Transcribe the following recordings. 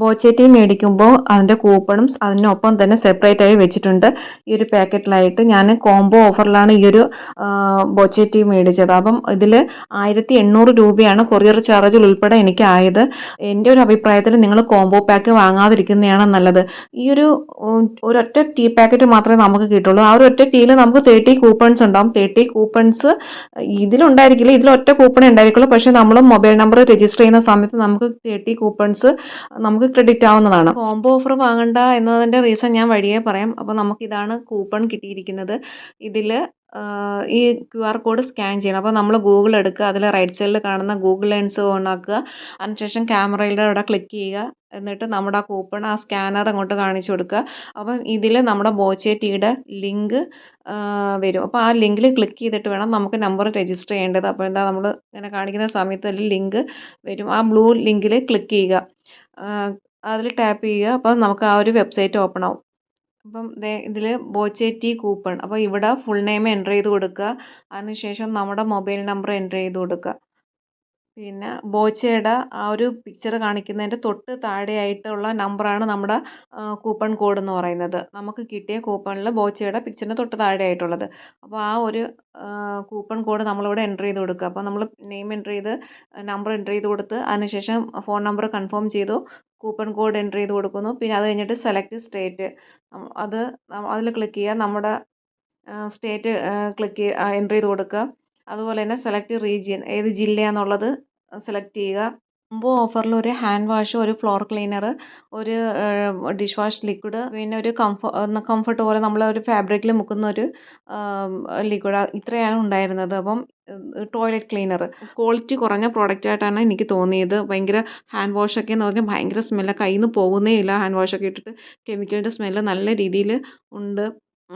ബോച്ചേറ്റി മേടിക്കുമ്പോൾ അതിന്റെ കൂപ്പണും അതിനൊപ്പം തന്നെ സെപ്പറേറ്റ് ആയി വെച്ചിട്ടുണ്ട്. ഈ ഒരു പാക്കറ്റിലായിട്ട് ഞാൻ കോംബോ ഓഫറിലാണ് ഈ ഒരു ബോച്ചേറ്റി മേടിച്ചത്. അപ്പം ഇതിൽ ആയിരത്തി എണ്ണൂറ് രൂപയാണ് കൊറിയർ ചാർജിൽ ഉൾപ്പെടെ എനിക്ക് ആയത് എന്റെ ഒരു അഭിപ്രായത്തിൽ നിങ്ങൾ കോംബോ പാക്ക് വാങ്ങാതിരിക്കുന്നതാണ് നല്ലത്. ഈ ഒരു ഒരൊറ്റ ടീ പാക്കറ്റ് മാത്രമേ നമുക്ക് കിട്ടുള്ളൂ. ആ ഒരു ഒറ്റ ടീയിൽ നമുക്ക് തേർട്ടി കൂപ്പൺസ് ഉണ്ടാവും. തേർട്ടി കൂപ്പൺസ് ഇതിലുണ്ടായിരിക്കില്ല. ഇതിൽ ഒറ്റ കൂപ്പണേ ഉണ്ടായിരിക്കുള്ളൂ. പക്ഷേ നമ്മൾ മൊബൈൽ നമ്പർ രജിസ്റ്റർ ചെയ്യുന്ന സമയത്ത് നമുക്ക് തേർട്ടി കൂപ്പൺസ് നമുക്ക് ക്രെഡിറ്റ് ആവുന്നതാണ്. കോംബോ ഓഫർ വാങ്ങണ്ട എന്നതിന്റെ റീസൺ ഞാൻ വഴിയേ പറയാം. അപ്പോൾ നമുക്ക് ഇതാണ് കൂപ്പൺ കിട്ടിയിരിക്കുന്നത് ഇതിൽ ഈ ക്യു ആർ കോഡ് സ്കാൻ ചെയ്യണം. അപ്പോൾ നമ്മൾ ഗൂഗിൾ എടുക്കുക. അതിൽ റൈറ്റ് സൈഡിൽ കാണുന്ന ഗൂഗിൾ ലെൻസ് ഓൺ ആക്കുക. അതിനുശേഷം ക്യാമറയിലൂടെ അവിടെ ക്ലിക്ക് ചെയ്യുക. എന്നിട്ട് നമ്മുടെ ആ കൂപ്പൺ ആ സ്കാനർ അങ്ങോട്ട് കാണിച്ചു കൊടുക്കുക. അപ്പം ഇതിൽ നമ്മുടെ ബോച്ചേറ്റിയുടെ ലിങ്ക് വരും. അപ്പോൾ ആ ലിങ്കിൽ ക്ലിക്ക് ചെയ്തിട്ട് വേണം നമുക്ക് നമ്പർ രജിസ്റ്റർ ചെയ്യേണ്ടത്. അപ്പോൾ എന്താ നമ്മൾ ഇങ്ങനെ കാണിക്കുന്ന സമയത്ത് അതിൽ ലിങ്ക് വരും. ആ ബ്ലൂ ലിങ്കിൽ ക്ലിക്ക് ചെയ്യുക. അതിൽ ടാപ്പ് ചെയ്യുക. അപ്പോൾ നമുക്ക് ആ ഒരു വെബ്സൈറ്റ് ഓപ്പൺ ആവും. അപ്പം ഇതിൽ ബോച്ചേറ്റി കൂപ്പൺ. അപ്പോൾ ഇവിടെ ഫുൾ നെയിം എന്റർ ചെയ്ത് കൊടുക്കുക. അതിനുശേഷം നമ്മുടെ മൊബൈൽ നമ്പർ എന്റർ ചെയ്ത് കൊടുക്കുക. പിന്നെ ബോച്ചയുടെ ആ ഒരു പിക്ചർ കാണിക്കുന്നതിന്റെ തൊട്ട് താഴെയായിട്ടുള്ള നമ്പറാണ് നമ്മുടെ കൂപ്പൺ കോഡ് എന്ന് പറയുന്നത്. നമുക്ക് കിട്ടിയ കൂപ്പണിൽ ബോച്ചയുടെ പിക്ചറിന് തൊട്ട് താഴെയായിട്ടുള്ളത്. അപ്പോൾ ആ ഒരു കൂപ്പൺ കോഡ് നമ്മളിവിടെ എന്റർ ചെയ്ത് കൊടുക്കുക. അപ്പോൾ നമ്മൾ നെയിം എന്റർ ചെയ്ത് നമ്പർ എന്റർ ചെയ്ത് കൊടുത്ത് അതിനുശേഷം ഫോൺ നമ്പർ കൺഫേം ചെയ്തു കൂപ്പൺ കോഡ് എന്റർ ചെയ്ത് കൊടുക്കുന്നു. പിന്നെ അത് കഴിഞ്ഞിട്ട് സെലക്ട് സ്റ്റേറ്റ് അത് അതിൽ ക്ലിക്ക് ചെയ്യുക. നമ്മുടെ സ്റ്റേറ്റ് ക്ലിക്ക് എന്റർ ചെയ്ത് കൊടുക്കുക. അതുപോലെ തന്നെ സെലക്ട് റീജിയൻ ഏത് ജില്ലയാണെന്നുള്ളത് സെലക്ട് ചെയ്യുക. കോംബോ ഓഫറിൽ ഒരു ഹാൻഡ് വാഷ് ഒരു ഫ്ലോർ ക്ലീനർ ഒരു ഡിഷ് വാഷ് ലിക്വിഡ് പിന്നെ ഒരു കംഫ കംഫർട്ട് പോലെ നമ്മൾ ഒരു ഫാബ്രിക്കിൽ മുക്കുന്ന ഒരു ലിക്വിഡ് ഇത്രയാണ് ഉണ്ടായിരുന്നത്. അപ്പം ടോയ്ലറ്റ് ക്ലീനർ ക്വാളിറ്റി കുറഞ്ഞ പ്രോഡക്റ്റ് ആയിട്ടാണ് എനിക്ക് തോന്നിയത്. ഭയങ്കര ഹാൻഡ് വാഷൊക്കെ എന്ന് പറഞ്ഞാൽ ഭയങ്കര സ്മെല്ലാണ് കയ്യിൽ നിന്ന് പോകുന്നേ ഇല്ല ഹാൻഡ് വാഷൊക്കെ ഇട്ടിട്ട്. കെമിക്കലിന്റെ സ്മെല്ല് നല്ല രീതിയിൽ ഉണ്ട്.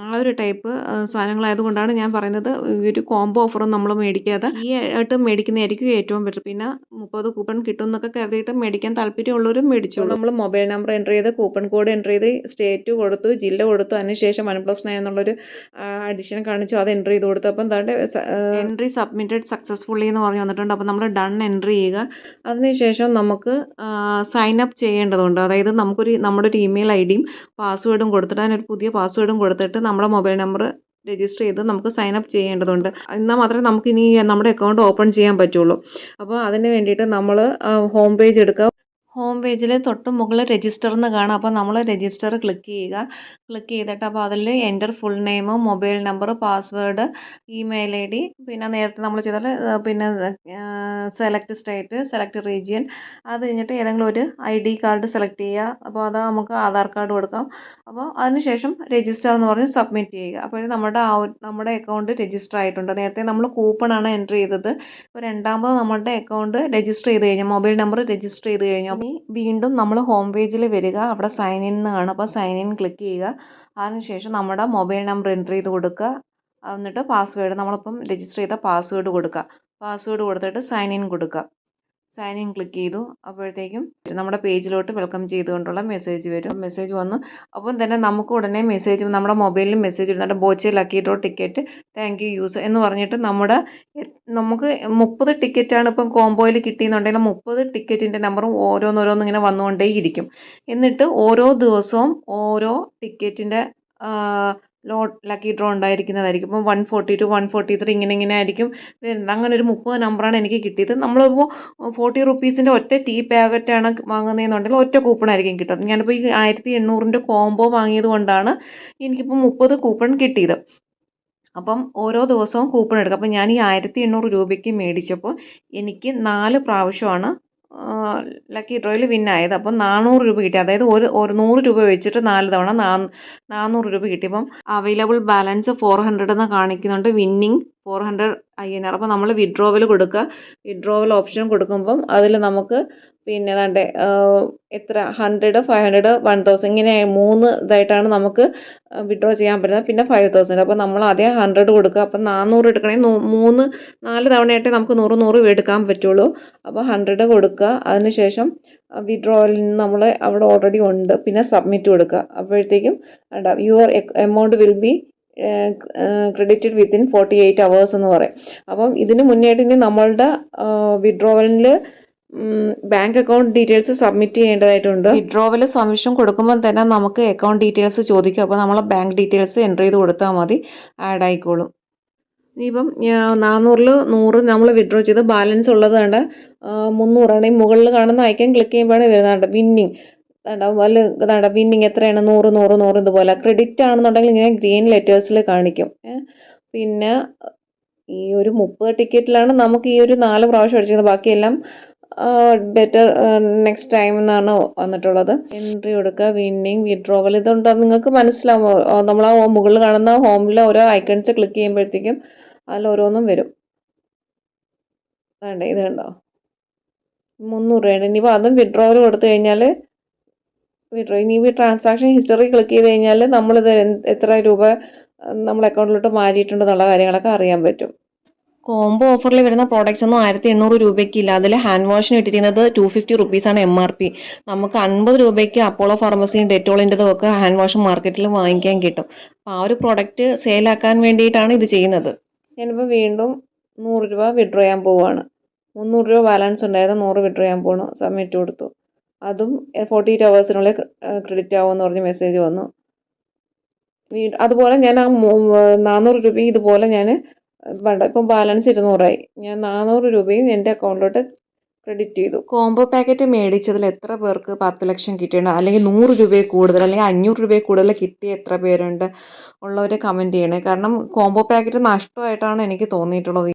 ആ ഒരു ടൈപ്പ് സാധനങ്ങളായതുകൊണ്ടാണ് ഞാൻ പറയുന്നത്. ഈ ഒരു കോംബോ ഓഫറും നമ്മൾ മേടിക്കാതെ ഈ ആയിട്ട് മേടിക്കുന്നതായിരിക്കും ഏറ്റവും ബെറ്റർ പിന്നെ മുപ്പത് കൂപ്പൺ കിട്ടും എന്നൊക്കെ കരുതിയിട്ട് മേടിക്കാൻ താല്പര്യമുള്ളവരും മേടിച്ചു നമ്മൾ മൊബൈൽ നമ്പർ എന്റർ ചെയ്ത് കൂപ്പൺ കോഡ് എന്റർ ചെയ്ത് സ്റ്റേറ്റ് കൊടുത്തു ജില്ല കൊടുത്തു അതിനുശേഷം വൺ പ്ലസ് നയൻ എന്നുള്ളൊരു അഡീഷൻ കാണിച്ചു അത് എന്റർ ചെയ്ത് കൊടുത്തു. അപ്പം എന്താണ്ട് എൻട്രി സബ്മിറ്റഡ് സക്സസ്ഫുള്ളി എന്ന് പറഞ്ഞു വന്നിട്ടുണ്ട്. അപ്പോൾ നമ്മൾ ഡൺ എന്റർ ചെയ്യുക. അതിനുശേഷം നമുക്ക് സൈൻ അപ്പ് ചെയ്യേണ്ടതുണ്ട്. അതായത് നമുക്കൊരു നമ്മുടെ ഒരു ഇമെയിൽ ഐ ഡിയും പാസ്വേഡും കൊടുത്തിട്ട് അതിനൊരു പുതിയ പാസ്വേഡും കൊടുത്തിട്ട് നമ്മുടെ മൊബൈൽ നമ്പർ രജിസ്റ്റർ ചെയ്ത് നമുക്ക് സൈൻ അപ്പ് ചെയ്യേണ്ടതുണ്ട്. എന്നാൽ മാത്രമേ നമുക്ക് ഇനി നമ്മുടെ അക്കൗണ്ട് ഓപ്പൺ ചെയ്യാൻ പറ്റുള്ളൂ. അപ്പോൾ അതിന് വേണ്ടിയിട്ട് നമ്മൾ ഹോം പേജ് എടുക്കുക. ഹോം പേജിൽ തൊട്ട് മുകളിൽ രജിസ്റ്റർ എന്ന് കാണാം. അപ്പോൾ നമ്മൾ രജിസ്റ്റർ ക്ലിക്ക് ചെയ്യുക. ക്ലിക്ക് ചെയ്തിട്ട് അപ്പോൾ അതിൽ enter full name mobile number password email ID D പിന്നെ നേരത്തെ നമ്മൾ ചെയ്താൽ പിന്നെ സെലക്ട് സ്റ്റേറ്റ് സെലക്ട് റീജിയൻ അത് കഴിഞ്ഞിട്ട് ഏതെങ്കിലും ഒരു ഐ ഡി കാർഡ് സെലക്ട് ചെയ്യുക. അപ്പോൾ അത് നമുക്ക് ആധാർ കാർഡ് കൊടുക്കാം. അപ്പോൾ അതിനുശേഷം രജിസ്റ്റർ എന്ന് പറഞ്ഞ് സബ്മിറ്റ് ചെയ്യുക. അപ്പോൾ ഇത് നമ്മുടെ നമ്മുടെ അക്കൗണ്ട് രജിസ്റ്റർ ആയിട്ടുണ്ട്. നേരത്തെ നമ്മൾ കൂപ്പണാണ് എന്റർ ചെയ്തത്. ഇപ്പോൾ രണ്ടാമത് നമ്മുടെ അക്കൗണ്ട് രജിസ്റ്റർ ചെയ്ത് കഴിഞ്ഞാൽ മൊബൈൽ നമ്പർ രജിസ്റ്റർ ചെയ്ത് കഴിഞ്ഞു. ഇനി വീണ്ടും നമ്മൾ ഹോം പേജിൽ വരിക. അവിടെ സൈൻ ഇൻ എന്ന് കാണും അപ്പോൾ സൈൻ ഇൻ ക്ലിക്ക് ചെയ്യുക. അതിനുശേഷം നമ്മുടെ മൊബൈൽ നമ്പർ എന്റർ ചെയ്ത് കൊടുക്കുക. എന്നിട്ട് പാസ്വേഡ് നമ്മളിപ്പം രജിസ്റ്റർ ചെയ്ത പാസ്വേഡ് കൊടുക്കുക. പാസ്വേഡ് കൊടുത്തിട്ട് സൈൻ ഇൻ കൊടുക്കുക. സൈൻ ഇൻ ക്ലിക്ക് ചെയ്തു. അപ്പോഴത്തേക്കും നമ്മുടെ പേജിലോട്ട് വെൽക്കം ചെയ്തുകൊണ്ടുള്ള മെസ്സേജ് വരും. മെസ്സേജ് വന്നു. അപ്പം തന്നെ നമുക്ക് ഉടനെ മെസ്സേജ് നമ്മുടെ മൊബൈലിൽ മെസ്സേജ് വരുന്നുണ്ട് ബോച്ചെ ഡോ ടിക്കറ്റ് താങ്ക് യു യൂസ് എന്ന് പറഞ്ഞിട്ട് നമ്മുടെ നമുക്ക് മുപ്പത് ടിക്കറ്റാണ് ഇപ്പം കോംബോയിൽ കിട്ടിയെന്നുണ്ടെങ്കിൽ മുപ്പത് ടിക്കറ്റിന്റെ നമ്പറും ഓരോന്നോരോന്നും ഇങ്ങനെ വന്നുകൊണ്ടേയിരിക്കും. എന്നിട്ട് ഓരോ ദിവസവും ഓരോ ടിക്കറ്റിന്റെ ലോ ലക്കി ഡ്രോ ഉണ്ടായിരിക്കുന്നതായിരിക്കും. ഇപ്പം one forty two one forty three ഇങ്ങനെ ഇങ്ങനെ ആയിരിക്കും വരുന്നത്. അങ്ങനെ ഒരു മുപ്പത് നമ്പറാണ് എനിക്ക് കിട്ടിയത്. നമ്മളിപ്പോൾ ഫോർട്ടി റുപ്പീസിന്റെ ഒറ്റ ടീ പാക്കറ്റാണ് വാങ്ങുന്നതെന്നുണ്ടെങ്കിൽ ഒറ്റ കൂപ്പണായിരിക്കും കിട്ടുന്നത്. ഞാനിപ്പോൾ ഈ ആയിരത്തി എണ്ണൂറിന്റെ കോംബോ വാങ്ങിയത് കൊണ്ടാണ് എനിക്കിപ്പോൾ മുപ്പത് കൂപ്പൺ കിട്ടിയത്. അപ്പം ഓരോ ദിവസവും കൂപ്പൺ എടുക്കും. അപ്പം ഞാൻ ഈ ആയിരത്തി എണ്ണൂറ് രൂപയ്ക്ക് മേടിച്ചപ്പോൾ എനിക്ക് നാല് പ്രാവശ്യമാണ് ലക്കി ഡ്രോയിൽ വിൻ ആയത്. അപ്പം നാനൂറ് രൂപ കിട്ടി. അതായത് ഒരു ഒരു നൂറ് രൂപ വെച്ചിട്ട് നാല് തവണ നാനൂറ് രൂപ കിട്ടി. അപ്പം അവൈലബിൾ ബാലൻസ് ഫോർ ഹൺഡ്രഡ് എന്ന് കാണിക്കുന്നുണ്ട്. Winning four hundred I N R അപ്പോൾ നമ്മൾ വിഡ്രോവൽ കൊടുക്കുക വിഡ്രോവൽ ഓപ്ഷൻ കൊടുക്കുമ്പം അതിൽ നമുക്ക് പിന്നെ ഏതാണ്ട് എത്ര? Hundred five hundred one thousand ഇങ്ങനെ മൂന്ന് ഇതായിട്ടാണ് നമുക്ക് വിഡ്രോ ചെയ്യാൻ പറ്റുന്നത്. പിന്നെ ഫൈവ് തൗസൻഡ് അപ്പോൾ നമ്മൾ ആദ്യം ഹൺഡ്രഡ് കൊടുക്കുക. അപ്പം നാനൂറ് എടുക്കണമെങ്കിൽ മൂന്ന് നാല് തവണയായിട്ടേ നമുക്ക് നൂറ് നൂറ് എടുക്കാൻ പറ്റുള്ളൂ. അപ്പോൾ ഹൺഡ്രഡ് കൊടുക്കുക. അതിനുശേഷം വിഡ്രോയിൽ നിന്ന് നമ്മൾ അവിടെ ഓൾറെഡി ഉണ്ട്. പിന്നെ സബ്മിറ്റ് കൊടുക്കുക. അപ്പോഴത്തേക്കും your amount will be credited within forty eight hours എന്ന് പറയും. അപ്പം ഇതിന് മുന്നേയായിട്ട് ഇനി നമ്മളുടെ വിഡ്രോവലിൽ ബാങ്ക് അക്കൗണ്ട് ഡീറ്റെയിൽസ് സബ്മിറ്റ് ചെയ്യേണ്ടതായിട്ടുണ്ട്. വിഡ്രോവൽ സബ്മിഷൻ കൊടുക്കുമ്പോൾ തന്നെ നമുക്ക് അക്കൗണ്ട് ഡീറ്റെയിൽസ് ചോദിക്കും. അപ്പോൾ നമ്മൾ ബാങ്ക് ഡീറ്റെയിൽസ് എന്റർ ചെയ്ത് കൊടുത്താൽ മതി. ആഡ് ആയിക്കോളും. ഇനിയിപ്പം നാനൂറിൽ നൂറ് നമ്മൾ വിഡ്രോ ചെയ്ത് ബാലൻസ് ഉള്ളത് കണ്ട മുന്നൂറാണ്. ഈ മുകളിൽ കാണുന്ന ഐക്കൺ ക്ലിക്ക് ചെയ്യുമ്പോഴാണ് വരുന്നത് വിന്നിങ് കണ്ടോ വല്ല ഇതാണ്ട വിന്നിങ് എത്രയാണ്? നൂറ് നൂറ് നൂറ് ഇതുപോലെ. ക്രെഡിറ്റ് ആണെന്നുണ്ടെങ്കിൽ ഇങ്ങനെ ഗ്രീൻ ലെറ്റേഴ്സിൽ കാണിക്കും. പിന്നെ ഈ ഒരു മുപ്പത് ടിക്കറ്റിലാണ് നമുക്ക് ഈ ഒരു നാല് പ്രാവശ്യം അടിച്ചത് ബാക്കിയെല്ലാം ബെറ്റർ നെക്സ്റ്റ് ടൈം എന്നാണ് വന്നിട്ടുള്ളത്. എൻട്രി കൊടുക്കുക വിന്നിങ് വിഡ്രോവൽ ഇതുണ്ടോ? നിങ്ങൾക്ക് മനസ്സിലാവും നമ്മൾ ആ മുകളിൽ കാണുന്ന ഹോമിലെ ഓരോ ഐക്കൺസ് ക്ലിക്ക് ചെയ്യുമ്പോഴത്തേക്കും അതിൽ ഓരോന്നും വരും. വേണ്ട ഇത് കണ്ടോ? മുന്നൂറ് രൂപയാണ് ഇനിയിപ്പോൾ അതും വിഡ്രോവൽ കൊടുത്തു കഴിഞ്ഞാൽ വിഡ്രോ ഇനി ട്രാൻസാക്ഷൻ ഹിസ്റ്ററി ക്ലിക്ക് ചെയ്ത് കഴിഞ്ഞാൽ നമ്മളിത് എത്ര രൂപ നമ്മൾ അക്കൗണ്ടിലോട്ട് മാറ്റിയിട്ടുണ്ടെന്നുള്ള കാര്യങ്ങളൊക്കെ അറിയാൻ പറ്റും. കോംബോ ഓഫറിൽ വരുന്ന പ്രോഡക്റ്റ്സ് ഒന്നും ആയിരത്തി എണ്ണൂറ് രൂപയ്ക്ക് ഇല്ല അതിൽ ഹാൻഡ് വാഷിന് ഇട്ടിരിക്കുന്നത് ടു ഫിഫ്റ്റി റുപ്പീസാണ് എം ആർ പി നമുക്ക് അൻപത് രൂപയ്ക്ക് അപ്പോളോ ഫാർമസിയും ഡെറ്റോളിന്റെതും ഒക്കെ ഹാൻഡ് വാഷ് മാർക്കറ്റിൽ വാങ്ങിക്കാൻ കിട്ടും. അപ്പോൾ ആ ഒരു പ്രോഡക്റ്റ് സെയിലാക്കാൻ വേണ്ടിയിട്ടാണ് ഇത് ചെയ്യുന്നത്. ഞാനിപ്പോൾ വീണ്ടും നൂറ് രൂപ വിഡ്രോ ചെയ്യാൻ പോവുകയാണ് മുന്നൂറ് രൂപ ബാലൻസ് ഉണ്ടായിരുന്നു. നൂറ് വിഡ്രോ ചെയ്യാൻ പോകണം സബ്മിറ്റ് കൊടുത്തു. അതും ഫോർട്ടി എയ്റ്റ് അവേഴ്സിനുള്ളിൽ ക്രെഡിറ്റ് ആവുമെന്ന് പറഞ്ഞ് മെസ്സേജ് വന്നു. അതുപോലെ ഞാൻ ആ നാനൂറ് രൂപയും ഇതുപോലെ ഞാൻ വേണ്ട ഇപ്പം ബാലൻസ് ഇരുന്നൂറായി. ഞാൻ നാനൂറ് രൂപയും എന്റെ അക്കൗണ്ടിലോട്ട് ക്രെഡിറ്റ് ചെയ്തു. കോംബോ പാക്കറ്റ് മേടിച്ചതിൽ എത്ര പേർക്ക് പത്ത് ലക്ഷം കിട്ടിയിട്ടുണ്ട്? അല്ലെങ്കിൽ നൂറ് രൂപയിൽ കൂടുതൽ അല്ലെങ്കിൽ അഞ്ഞൂറ് രൂപയിൽ കൂടുതൽ കിട്ടിയ എത്ര പേരുണ്ട്? ഉള്ളവർ കമന്റ് ചെയ്യണേ. കാരണം കോംബോ പാക്കറ്റ് നഷ്ടമായിട്ടാണ് എനിക്ക് തോന്നിയിട്ടുള്ളത്.